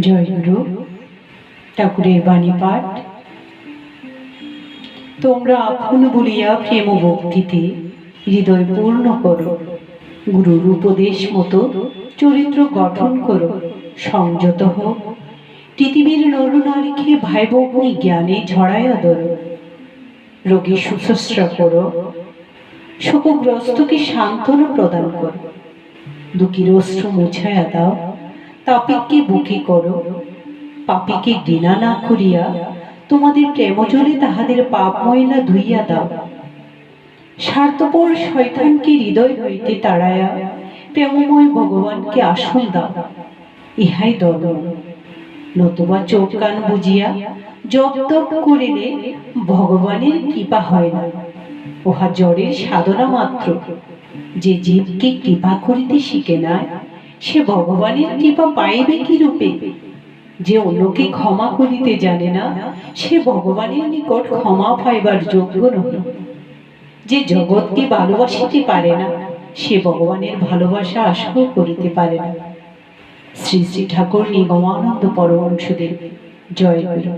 জয় গুরু ঠাকুরের বাণী পাঠ তোমরা আপন বলিয়া প্রেম ভক্তিতে হৃদয় পূর্ণ করো। গুরুর উপদেশ মতো চরিত্র গঠন করো। সংযত হোক পৃথিবীর নরনারীকে ভাই ভগ্নী জ্ঞানে ঝড়াইয়া ধরো। রোগী শুশ্রূষা করো। শোকগ্রস্তকে সান্ত্বনা প্রদান করো। দুঃখীর অশ্রু মুছাইয়া দাও। তাপিককে বুকে করো। পাপিকে ঘৃণা না করিয়া তোমাদের প্রেমজলে তাহাদের পাপ ময়লা ধুইয়া দাও। স্বার্থপর শয়তানকে হৃদয় হইতে তাড়ায়া প্রেমময় ভগবানকে আসন দাও। ইহাই দল। নতুবা চোখ কান বুঝিয়া জপ তপ করিলে ভগবানের কৃপা হয় না। উহা জড়ের সাধনা মাত্র। যে জীবকে কৃপা করিতে শিখে না সে ভগবানের কৃপা পাইবে কি রূপে যে অন্যকে ক্ষমা করিতে জানে না, সে ভগবানের নিকট ক্ষমা পাইবার যোগ্য নহে। যে জগৎকে ভালোবাসিতে পারে না, সে ভগবানের ভালোবাসা আশাও করিতে পারে না। শ্রী শ্রী ঠাকুর নিগমানন্দ পরমংশদেব জয় গুরু।